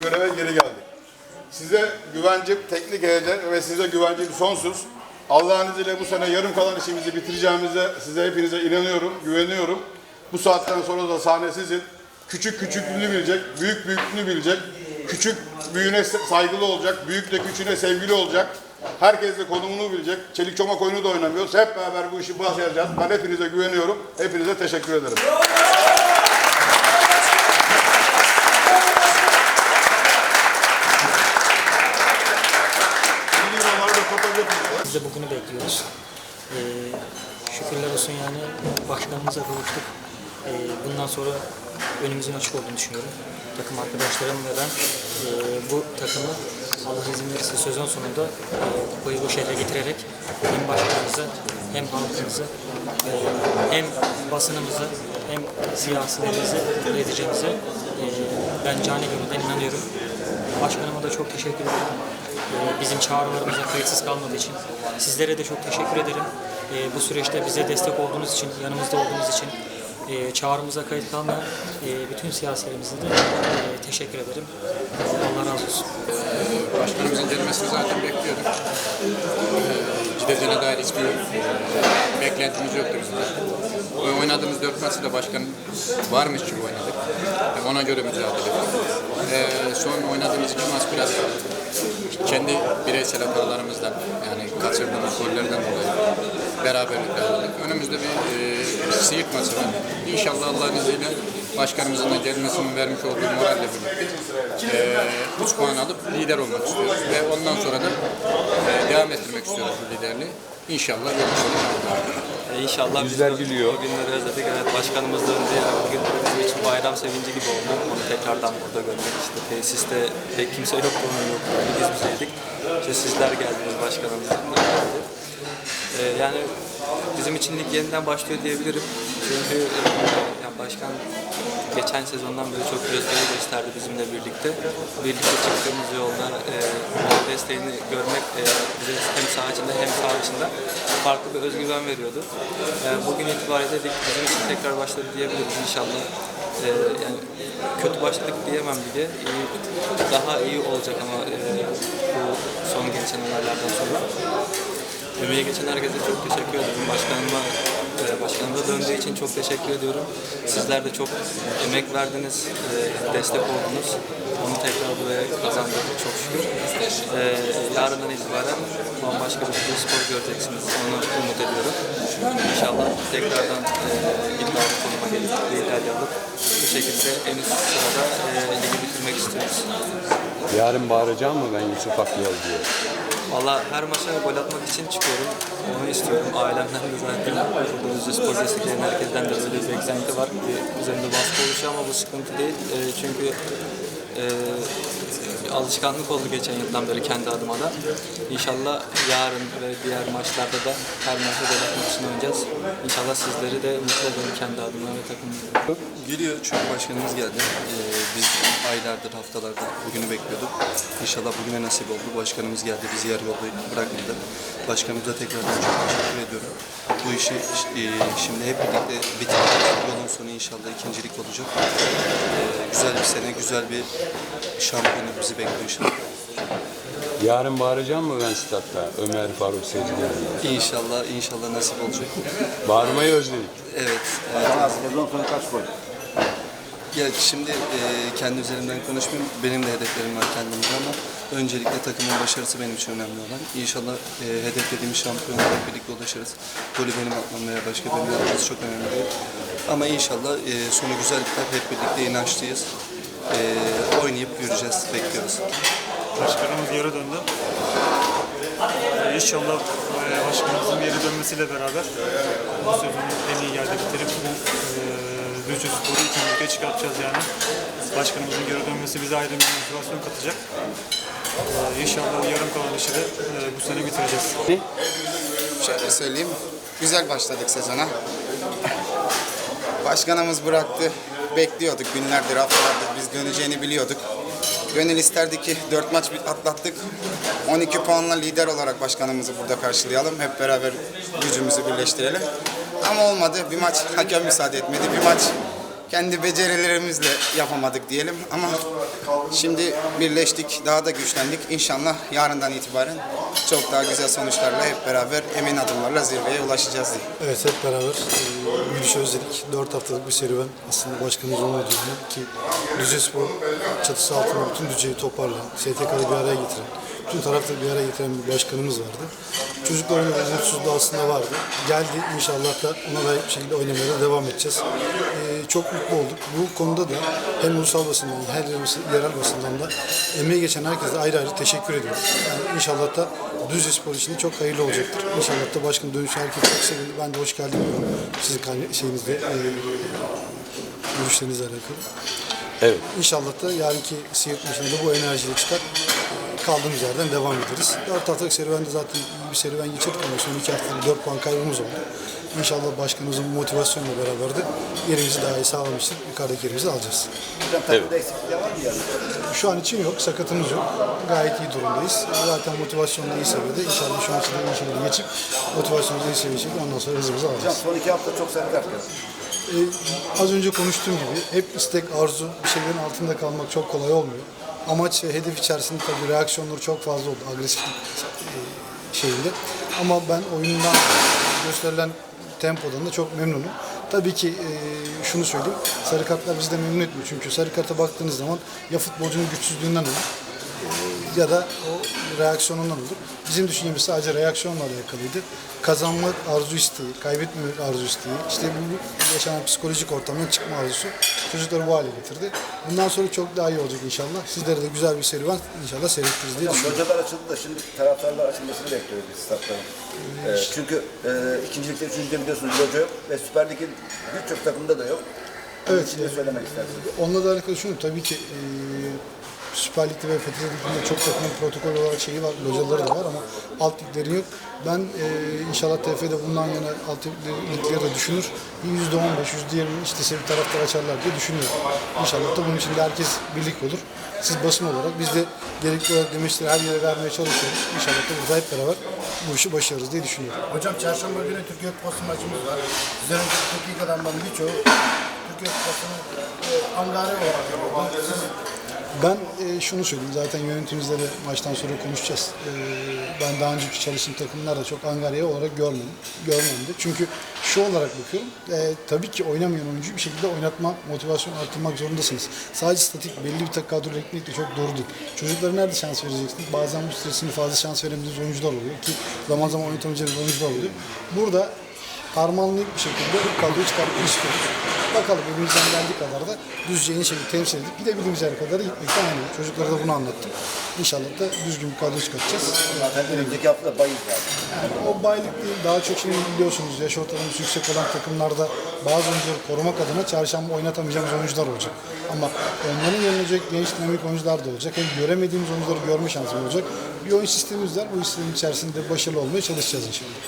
göreve geri geldik. Size güvencim, teknik heyece ve size güvencim sonsuz. Allah'ın izniyle bu sene yarım kalan işimizi bitireceğimize size hepinize inanıyorum, güveniyorum. Bu saatten sonra da sahne sizin. Küçük küçüklüğünü bilecek, büyük büyüklüğünü bilecek. Küçük büyüğüne saygılı olacak, büyük de küçüğüne sevgili olacak. Herkes de konumunu bilecek. Çelik çomak oyunu da oynamıyoruz. Hep beraber bu işi başaracağız. Ben hepinize güveniyorum. Hepinize teşekkür ederim. Biz de bugünü bekliyoruz. Ee, şükürler olsun yani başkanımıza kavuştuk. Ee, bundan sonra önümüzün açık olduğunu düşünüyorum. Takım arkadaşlarım ve ben e, bu takımı Allah izin verirse sezon sonunda e, kupayı bu şehre getirerek hem başkanımızı hem halkımızı e, hem basınımızı hem siyasilerimizi mutlu edeceğimize e, ben cani gönülden inanıyorum. Başkanıma da çok teşekkür ederim. Bizim çağrılarımıza kayıtsız kalmadığı için. Sizlere de çok teşekkür ederim. Ee, Bu süreçte bize destek olduğunuz için, yanımızda olduğunuz için, e, çağrımıza kayıt kalmayan e, bütün siyasilerimize de e, teşekkür ederim. Allah razı olsun. Başkanımızın gelmesini zaten bekliyorduk. Ee, gideceğine dair hiçbir e, beklentimiz yoktu bizim oynadığımız dört maçı da başkan varmış gibi oynadık. Ona göre mücadele ettik. Ee, son oynadığımız iki maç biraz kendi bireysel hatalarımızdan yani kaçırdığımız gollerden dolayı beraberlik aldık. Önümüzde bir e, Siirt maçı var. İnşallah Allah'ın izniyle başkanımızın da gelmesinin vermiş olduğu moralle birlikte e, 3 puan alıp lider olmak istiyoruz. Ve ondan sonra da e, devam ettirmek istiyoruz bu liderliği. İnşallah yolumuz E, İnşallah Yüzler de gülüyor. o günleri özledik. Evet başkanımız döndü. Yani bugün bizim için bayram sevinci gibi oldu. Onu tekrardan burada görmek. İşte tesiste pek kimse yoktu, onun yoktu. Biz bizeydik. İşte sizler geldiniz başkanımız. E, yani bizim için lig yeniden başlıyor diyebilirim. Çünkü e, yani başkan geçen sezondan beri çok özveri gösterdi bizimle birlikte. Birlikte çıktığımız yolda e, desteğini görmek e, bize hem içinde hem dışında farklı bir özgüven veriyordu. E, bugün itibariyle lig bizim için tekrar başladı diyebiliriz inşallah. E, yani kötü başladık diyemem lige. İyi, daha iyi olacak ama e, bu son geçen olaylardan sonra. Emeği geçen herkese çok teşekkür ederim. Başkanıma, e, başkanımıza döndüğü için çok teşekkür ediyorum. Sizler de çok emek verdiniz, e, destek oldunuz. Onu tekrar buraya kazandık çok şükür. E, yarından itibaren bambaşka bir spor göreceksiniz. Onu umut ediyorum. İnşallah tekrardan iddialı konuma gelip liderliği alıp bu şekilde en üst sırada ligi bitirmek istiyoruz. Yarın bağıracağım mı ben Yusuf Akyol diye. Valla her maça gol atmak için çıkıyorum. Onu istiyorum. Ailemden de zaten burada Özde Spor destekleyen herkesten de böyle bir beklenti var. Bir üzerinde baskı oluşuyor ama bu sıkıntı değil. E, çünkü e, alışkanlık oldu geçen yıldan beri kendi adıma da. İnşallah yarın ve diğer maçlarda da her maçta gol atmak oynayacağız. İnşallah sizleri de mutlu ederim kendi adıma ve takımıma. Geliyor çünkü başkanımız geldi. Ee, biz aylardır, haftalardır bugünü bekliyorduk. İnşallah bugüne nasip oldu. Başkanımız geldi, bizi yarı yolda bırakmadı. Başkanımıza tekrardan çok teşekkür ediyorum. Bu işi e, şimdi hep birlikte bitireceğiz. Yolun sonu inşallah ikincilik olacak. Ee, güzel bir sene, güzel bir şampiyonluk bizi bekliyor inşallah. Yarın bağıracağım mı ben statta Ömer Faruk Sezgin? İnşallah, inşallah nasip olacak. Bağırmayı özledik. Evet. evet. Sezon sonu kaç gol? Ya şimdi e, kendi üzerimden konuşmayayım. Benim de hedeflerim var kendimce ama öncelikle takımın başarısı benim için önemli olan. İnşallah e, hedeflediğimiz şampiyonluğa birlikte ulaşırız. Golü benim atmam veya başka birinin atması çok önemli değil. Ama inşallah e, sonu güzel biter. Hep birlikte inançlıyız. E, oynayıp göreceğiz. Bekliyoruz. Başkanımız geri döndü. Ee, İnşallah e, başkanımızın geri dönmesiyle beraber bu sezonu en iyi yerde bitirip bu e, Düzce Spor'u ikincilikle çıkartacağız yani. Başkanımızın geri dönmesi bize ayrı bir motivasyon katacak. Ee, İnşallah yarım kalan işi de e, bu sene bitireceğiz. Şöyle söyleyeyim, güzel başladık sezona. Başkanımız bıraktı, bekliyorduk günlerdir, haftalardır biz döneceğini biliyorduk. Gönül isterdi ki 4 maç atlattık. 12 puanla lider olarak başkanımızı burada karşılayalım. Hep beraber gücümüzü birleştirelim. Ama olmadı. Bir maç hakem müsaade etmedi. Bir maç kendi becerilerimizle yapamadık diyelim. Ama Şimdi birleştik, daha da güçlendik. İnşallah yarından itibaren çok daha güzel sonuçlarla hep beraber emin adımlarla zirveye ulaşacağız diye. Evet hep beraber e, yürüyüş özledik. 4 haftalık bir serüven aslında başkanımız olmadığı ki Düzce Spor çatısı altında bütün Düzce'yi toparlayan, STK'yı bir araya getiren, bütün taraftarı bir araya getiren bir başkanımız vardı. Çocukların da umutsuzluğu aslında vardı. Geldi inşallah da ona layık bir şekilde oynamaya da devam edeceğiz. E, çok mutlu olduk. Bu konuda da hem ulusal basından hem yerel basından da emeği geçen herkese ayrı ayrı teşekkür ediyoruz. Yani inşallah da Düzce Spor için çok hayırlı olacaktır. İnşallah da başkan dönüşü herkes çok sevindi. Ben de hoş geldin diyorum. Sizin şeyinizde, e, görüşlerinizle alakalı. Evet. İnşallah da yarınki Siirt maçında da bu enerjiyle çıkar. e, Kaldığımız yerden devam ederiz. 4 haftalık serüvende zaten iyi bir serüven geçirdik ama son 2 haftada 4 puan kaybımız oldu. İnşallah başkanımızın motivasyonuyla beraber de yerimizi daha iyi sağlamıştır. Yukarıdaki yerimizi alacağız. Şu an için yok, sakatımız yok. Gayet iyi durumdayız. Zaten motivasyon da iyi seviyede. İnşallah şu maçı da iyi şekilde geçip motivasyonumuzu iyi seviyede ondan sonra hızımızı alacağız. Son iki hafta çok sert herkes. Ee, az önce konuştuğum gibi hep istek, arzu, bir şeylerin altında kalmak çok kolay olmuyor. Amaç ve hedef içerisinde tabii reaksiyonları çok fazla oldu agresiflik e, şeyinde. Ama ben oyundan gösterilen tempodan da çok memnunum. Tabii ki e, şunu söyleyeyim, sarı kartlar bizi de memnun etmiyor. Çünkü sarı karta baktığınız zaman ya futbolcunun güçsüzlüğünden olur e, ya da o reaksiyonundan olur. Bizim düşüncemiz sadece reaksiyonla alakalıydı. Kazanmak arzu isteği, kaybetmemek arzu isteği, işte bu yaşanan psikolojik ortamdan çıkma arzusu çocukları bu hale getirdi. Bundan sonra çok daha iyi olacak inşallah. Sizlere de güzel bir serüven inşallah seyrettiriz diye düşünüyorum. Localar açıldı da şimdi taraftarlar açılmasını bekliyoruz biz statların. Ee, çünkü e, ikinci ligde, üçüncü ligde biliyorsunuz loca yok ve Süper Lig'in birçok takımda da yok. Onun Evet, için ne yani- söylemek istersiniz? Onunla da alakalı şunu tabii ki e, Süper Lig'de ve Fethiye Ligi'nde çok takımın protokol olarak şeyi var, locaları da var ama alt liglerin yok. Ben e, inşallah TF'de bundan yana alt ligleri de düşünür. %15, %20 istese bir taraftar açarlar diye düşünüyorum. İnşallah da bunun için de herkes birlik olur. Siz basın olarak biz de gerekli olarak demeçleri her yere vermeye çalışıyoruz. İnşallah da burada hep beraber bu işi başarırız diye düşünüyorum. Hocam çarşamba günü Türkiye Kupası maçımız var. Sizden önceki teknik adamların birçoğu Türkiye Kupası'nı e, angare olarak görüyordu. Ben e, şunu söyleyeyim, zaten yönetimimizle maçtan sonra konuşacağız. E, ben daha önceki çalıştığım takımlarda çok Angarya olarak görmedim, görmemdi. Çünkü şu olarak bakıyorum, e, tabii ki oynamayan oyuncuyu bir şekilde oynatma, motivasyon arttırmak zorundasınız. Sadece statik, belli bir takım kadro ekmek de çok doğru değil. Çocuklara nerede şans vereceksiniz? Bazen bu stresini fazla şans veremediğiniz oyuncular oluyor ki zaman zaman oynatamayacağınız oyuncular oluyor. Burada harmanlayıp bir şekilde bu kadroyu çıkartmayı istiyoruz. Bakalım elimizden geldiği kadar da düzce en şekilde temsil edip gidebildiğimiz yere kadar gitmekten yani çocuklara da bunu anlattım. İnşallah da düzgün bir kadro çıkartacağız. Zaten önümüzdeki hafta da bayız yani. Yani o baylık değil, daha çok şimdi biliyorsunuz yaş ortalaması yüksek olan takımlarda bazı oyuncuları korumak adına çarşamba oynatamayacağımız oyuncular olacak. Ama onların yenilecek genç dinamik oyuncular da olacak. Hem göremediğimiz oyuncuları görme şansımız olacak. Bir oyun sistemimiz var. Bu sistemin içerisinde başarılı olmaya çalışacağız inşallah.